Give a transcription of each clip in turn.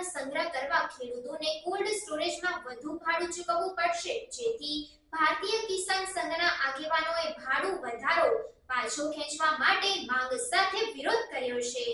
બટાટાનો સંગ્રહ કરવા ખેડૂતોને કોલ્ડ સ્ટોરેજમાં વધુ ભાડું ચૂકવવું પડશે. જેથી ભારતીય કિસાન સંઘના આગેવાનોએ ભાડું વધારો પાછો ખેંચવા માટે માંગ સાથે વિરોધ કર્યો છે.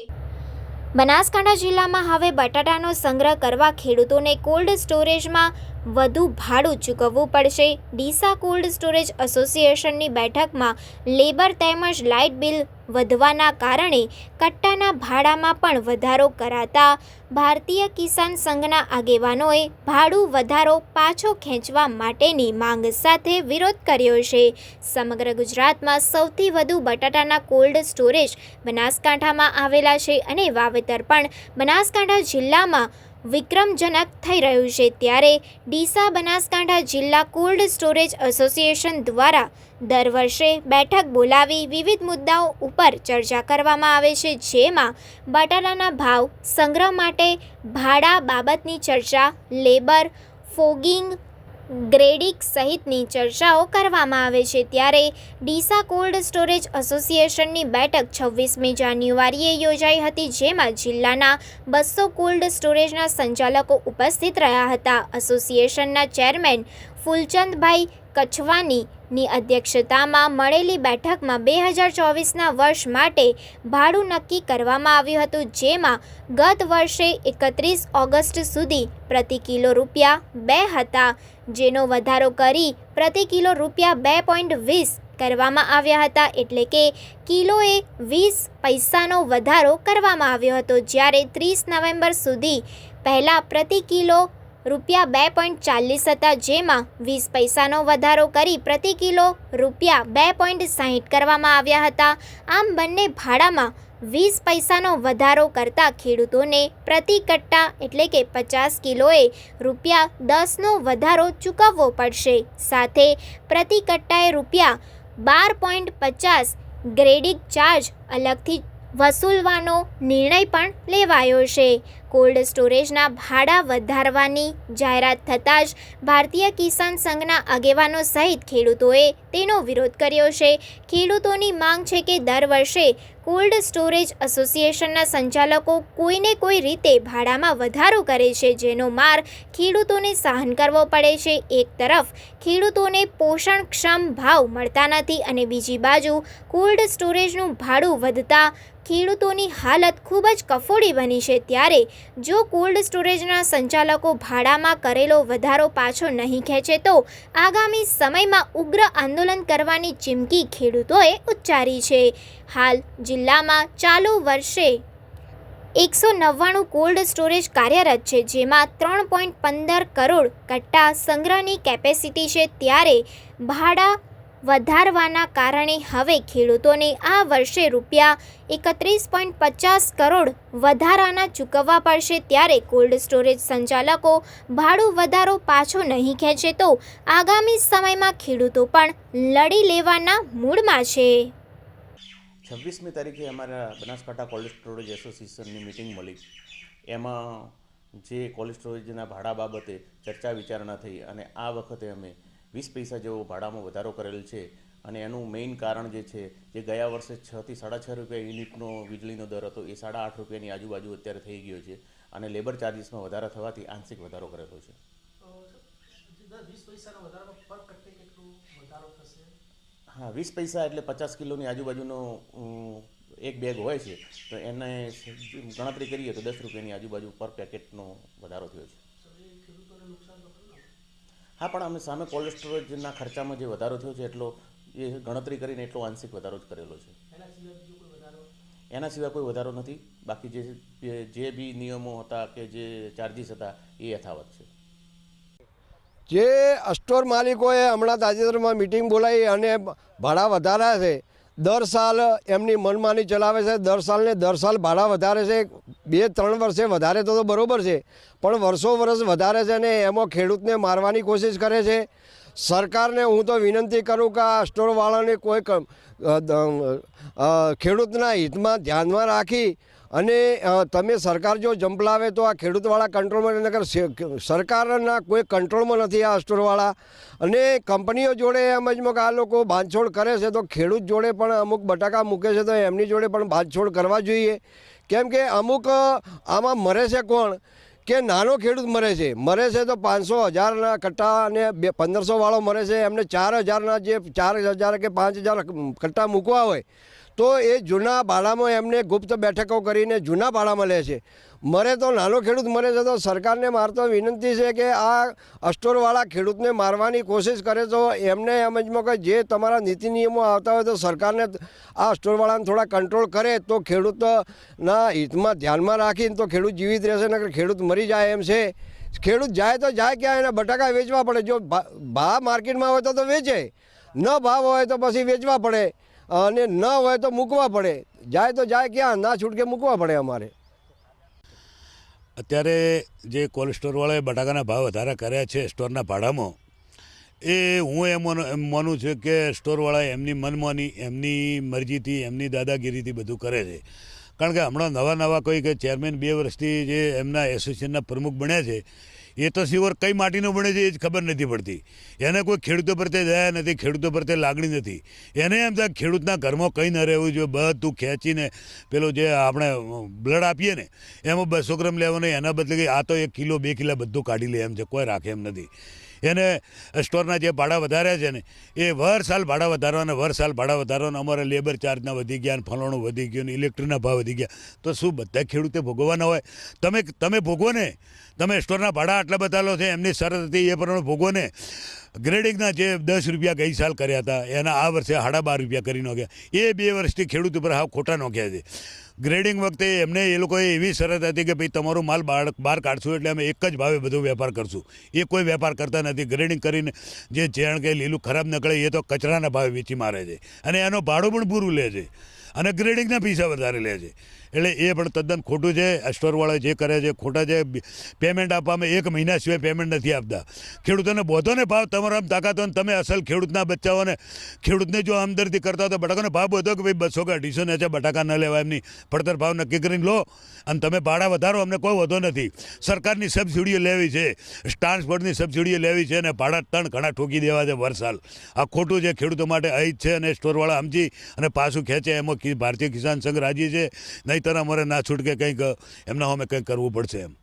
બનાસકાંઠા જિલ્લામાં હવે બટાટાનો સંગ્રહ કરવા ખેડૂતોને કોલ્ડ સ્ટોરેજમાં વધુ ભાડું ચૂકવવું પડશે. ડીસા કોલ્ડ સ્ટોરેજ એસોસિએશનની બેઠકમાં લેબર તેમજ લાઇટ બિલ વધવાના કારણે કટ્ટાના ભાડામાં પણ વધારો કરાતા ભારતીય કિસાન સંઘના આગેવાનોએ ભાડું વધારો પાછો ખેંચવા માટેની માંગ સાથે વિરોધ કર્યો છે. સમગ્ર ગુજરાતમાં સૌથી વધુ બટાટાના કોલ્ડ સ્ટોરેજ બનાસકાંઠામાં આવેલા છે અને વાવેતર પણ બનાસકાંઠા જિલ્લામાં વિક્રમજનક થઈ રહ્યું છે ત્યારે ડીસા બનાસકાંઠા જિલ્લા કોલ્ડ સ્ટોરેજ એસોસિએશન દ્વારા દર વર્ષે બેઠક બોલાવી વિવિધ મુદ્દાઓ ઉપર ચર્ચા કરવામાં આવે છે, જેમાં બટાટાના ભાવ, સંગ્રહ માટે ભાડા બાબતની ચર્ચા, લેબર, ફોગિંગ ગ્રેડિંગ સહિતની ચર્ચાઓ કરવામાં આવે છે ત્યારે ડીસા કોલ્ડ સ્ટોરેજ એસોસિએશનની બેઠક છવ્વીસમી જાન્યુઆરીએ યોજાઈ હતી, જેમાં જિલ્લાના બસો કોલ્ડ સ્ટોરેજના સંચાલકો ઉપસ્થિત રહ્યા હતા. એસોસિએશનના ચેરમેન ફૂલચંદભાઈ કછવાનીની અધ્યક્ષતામાં મળેલી બેઠકમાં બે હજાર ચોવીસના વર્ષ માટે ભાડું નક્કી કરવામાં આવ્યું હતું, જેમાં ગત વર્ષે એકત્રીસ ઓગસ્ટ સુધી પ્રતિ કિલો રૂપિયા બે હતા, જેનો વધારો કરી પ્રતિ કિલો રૂપિયા બે પોઈન્ટ વીસ કરવામાં આવ્યા હતા, એટલે કે કિલોએ વીસ પૈસાનો વધારો કરવામાં આવ્યો હતો, જ્યારે ત્રીસ નવેમ્બર સુધી પહેલાં પ્રતિ કિલો રૂપિયા બે પોઈન્ટ ચાલીસ હતા, જેમાં વીસ પૈસાનો વધારો કરી પ્રતિ કિલો રૂપિયા બે પોઈન્ટ સાહીઠ કરવામાં આવ્યા હતા. આમ બંને ભાડામાં વીસ પૈસાનો વધારો કરતા ખેડૂતોને પ્રતિ કટ્ટા એટલે કે પચાસ કિલોએ રૂપિયા દસનો વધારો ચૂકવવો પડશે. સાથે પ્રતિ કટ્ટાએ રૂપિયા બાર પોઈન્ટ પચાસ ગ્રેડિંગ ચાર્જ અલગથી વસૂલવાનો નિર્ણય પણ લેવાયો છે. કોલ્ડ સ્ટોરેજના ભાડા વધારવાની જાહેરાત થતાં જ ભારતીય કિસાન સંઘના આગેવાનો સહિત ખેડૂતોએ તેનો વિરોધ કર્યો છે. ખેડૂતોની માંગ છે કે દર વર્ષે કોલ્ડ સ્ટોરેજ એસોસિએશનના સંચાલકો કોઈને કોઈ રીતે ભાડામાં વધારો કરે છે જેનો માર ખેડૂતોને સહન કરવો પડે છે. એક તરફ ખેડૂતોને પોષણક્ષમ ભાવ મળતા નથી અને બીજી બાજુ કોલ્ડ સ્ટોરેજનું ભાડું વધતા ખેડૂતોની હાલત ખૂબ જ કફોડી બની છે. ત્યારે જો કોલ્ડ સ્ટોરેજના સંચાલકો ભાડામાં કરેલો વધારો પાછો નહીં ખેંચે તો આગામી સમયમાં ઉગ્ર આંદોલન કરવાની ચીમકી ખેડૂતોએ ઉચ્ચારી છે. હાલ જિલ્લામાં ચાલુ વર્ષે એકસો નવ્વાણું કોલ્ડ સ્ટોરેજ કાર્યરત છે, જેમાં ત્રણ પોઈન્ટ પંદર કરોડ કટ્ટા સંગ્રહની કેપેસિટી છે. ત્યારે ભાડા વધારવાના કારણે હવે ખેડૂતોને આ વર્ષે રૂપિયા એકત્રીસ પોઈન્ટ પચાસ કરોડ વધારાના ચૂકવવા પડશે ત્યારે કોલ્ડ સ્ટોરેજ સંચાલકો ભાડું વધારો પાછો નહીં ખેંચે તો આગામી સમયમાં ખેડૂતો પણ લડી લેવાના મૂડમાં છે. છવ્વીસમી તારીખે અમારા બનાસકાંઠા કોલ્ડ સ્ટોરેજ એસોસિએશનની મિટિંગ મળી. એમાં જે કોલ્ડ સ્ટોરેજના ભાડા બાબતે ચર્ચા વિચારણા થઈ અને આ વખતે અમે વીસ પૈસા જેવો ભાડામાં વધારો કરેલ છે અને એનું મેઇન કારણ જે છે જે ગયા વર્ષે છથી સાડા છ રૂપિયા યુનિટનો વીજળીનો દર હતો એ સાડા આઠ રૂપિયાની આજુબાજુ અત્યારે થઈ ગયો છે અને લેબર ચાર્જિસમાં વધારો થવાથી આંશિક વધારો કરેલો છે. હા વીસ પૈસા એટલે પચાસ કિલોની આજુબાજુનો એક બેગ હોય છે તો એને ગણતરી કરીએ તો દસ રૂપિયાની આજુબાજુ પર પેકેટનો વધારો થયો છે તો એ ખેડૂતોને નુકસાન તો ખરું ને હા પણ અમે સામે કોલ્ડ સ્ટોરેજના ખર્ચામાં જે વધારો થયો છે એટલો એ ગણતરી કરીને એટલો આંશિક વધારો જ કરેલો છે. એના સિવાય કોઈ વધારો? એના સિવાય કોઈ વધારો નથી. બાકી જે જે બી નિયમો હતા કે જે ચાર્જિસ હતા એ યથાવત છે. જે સ્ટોર માલિકોએ હમણાં તાજેતરમાં મિટિંગ બોલાવી અને ભાડા વધાર્યા છે દર સાલ એમની મનમાની ચલાવે છે. દર સાલને દર સાલ ભાડા વધારે છે. બે ત્રણ વર્ષે વધારે તો બરાબર છે. પણ વર્ષો વર્ષ વધારે છે ને એમાં ખેડૂતને મારવાની કોશિશ કરે છે. સરકારને હું તો વિનંતી કરું કે આ સ્ટોરવાળાને કોઈ ખેડૂતના હિતમાં ધ્યાનમાં રાખી અને તમે સરકાર જો જંપલાવે તો આ ખેડૂતવાળા કંટ્રોલમાં નગર સરકારના કોઈ કંટ્રોલમાં નથી આ સ્ટોરવાળા. અને કંપનીઓ જોડે એમ જ આ લોકો બાંધછોડ કરે છે તો ખેડૂત જોડે પણ અમુક બટાકા મૂકે છે તો એમની જોડે પણ બાંધછોડ કરવા જોઈએ. કેમ કે અમુક આમાં મરે છે કોણ? કે નાનો ખેડૂત મરે છે. મરે છે તો પાંચસો હજારના કટ્ટા અને બે, પંદરસો વાળો મરે છે. એમને ચાર હજારના જે ચાર હજાર કે પાંચ હજાર કટ્ટા મૂકવા હોય તો એ જૂના ભાડામાં એમને ગુપ્ત બેઠકો કરીને જૂના ભાડામાં લે છે. મરે તો નાનો ખેડૂત મરે છે તો સરકારને મારતો વિનંતી છે કે આ અસ્ટોરવાળા ખેડૂતને મારવાની કોશિશ કરે તો એમને એમજમાં કે જે તમારા નીતિ નિયમો આવતા હોય તો સરકારને આ સ્ટોરવાળાને થોડા કંટ્રોલ કરે તો ખેડૂતના હિતમાં ધ્યાનમાં રાખીને તો ખેડૂત જીવિત રહેશે, નકર ખેડૂત મરી જાય એમ છે. ખેડૂત જાય તો જાય ક્યાં, એને બટાકા વેચવા પડે. જો ભાવ માર્કેટમાં હોય તો તો વેચે. ન ભાવ હોય તો પછી વેચવા પડે. અને ન હોય તો મૂકવા પડે. જાય તો જાય ક્યાં? ના છૂટકે મૂકવા પડે અમારે. અત્યારે જે કોલ્ડ સ્ટોરવાળાએ બટાકાના ભાવ વધારા કર્યા છે સ્ટોરના ભાડામાં, એ હું એમ એમ માનું છું કે સ્ટોરવાળા એમની મનમાની, એમની મરજીથી, એમની દાદાગીરીથી બધું કરે છે. કારણ કે હમણાં નવા નવા કોઈ કે ચેરમેન બે વર્ષથી જે એમના એસોસિએશનના પ્રમુખ બન્યા છે એ તો સિવર કઈ માટીનો બને છે એ જ ખબર નથી પડતી. એને કોઈ ખેડૂતો પ્રત્યે દયા નથી, ખેડૂતો પ્રત્યે લાગણી નથી. એને એમ થાય ખેડૂતના ઘરમાં કંઈ ન રહેવું જોઈએ બધું ખેંચીને પેલો જે આપણે બ્લડ આપીએ ને, એમાં બસો ગ્રામ લેવાનો, એના બદલે આ તો એક કિલો, બે કિલો બધું કાઢી લે એમ છે, કોઈ રાખે એમ નથી. એને સ્ટોરના જે ભાડા વધાર્યા છે ને, એ વર સાલ ભાડા વધારવાના, વર સાલ ભાડા વધારવાના. અમારે લેબર ચાર્જના વધી ગયા ફલાણું વધી ગયું ઇલેક્ટ્રિકના ભાવ વધી ગયા. તો શું બધા ખેડૂતે ભોગવવાના હોય? તમે તમે ભોગવો ને તમે સ્ટોરના ભાડા આટલા બધા લો છે, એમની શરત હતી એ પ્રમાણે ભોગવો ને ગ્રેડિંગના જે દસ રૂપિયા ગઈ સાલ કર્યા હતા, એના આ વર્ષે સાડા બાર રૂપિયા કરી નાખ્યા. એ બે વર્ષથી ખેડૂત ઉપર હાવ ખોટા નોખ્યા છે. ગ્રેડિંગ વખતે એમને એ લોકોએ એવી શરત હતી કે ભાઈ તમારો માલ બહાર બહાર કાઢશું એટલે અમે એક જ ભાવે બધો વેપાર કરશું. એ કોઈ વેપાર કરતા નથી. ગ્રેડિંગ કરીને જે જેણ કે લીલું ખરાબ નીકળે એ તો કચરાના ભાવે વેચી મારે છે. અને એનો ભાડું પણ પૂરું લે છે. અને ગ્રેડિંગના પૈસા વધારે લે છે. એટલે એ પણ તદ્દન ખોટું છે. સ્ટોરવાળા જે કરે છે, ખોટા છે પેમેન્ટ આપવામાં એક મહિના સિવાય પેમેન્ટ નથી આપતા. ખેડૂતોને બોધો ને ભાવ, તમારો તાકાત હોય તમે અસલ ખેડૂતના બચ્ચાઓને ખેડૂતને જો હમદર્દી કરતા તો બટાકાનો ભાવ બોધો કે ભાઈ બસો કે અઢીસો ને છે બટાકા ન લેવા એમની પડતર ભાવ નક્કી કરીને લો. અને તમે ભાડા વધારો, અમને કોઈ વધો નથી. સરકારની સબસિડીઓ લેવી છે. ટ્રાન્સપોર્ટની સબસિડીઓ લેવી છે અને ભાડા ત્રણ ઘણા ઠોકી દેવા છે વરસાલ આ ખોટું છે ખેડૂતો માટે અહિત છે અને સ્ટોરવાળા સમજી અને પાછું ખેંચે એમાં ભારતીય કિસાન સંઘ રાજી છે. નહીંતર અમારે ના છૂટકે કંઈક એમના અમે કંઈક કરવું પડશે એમ.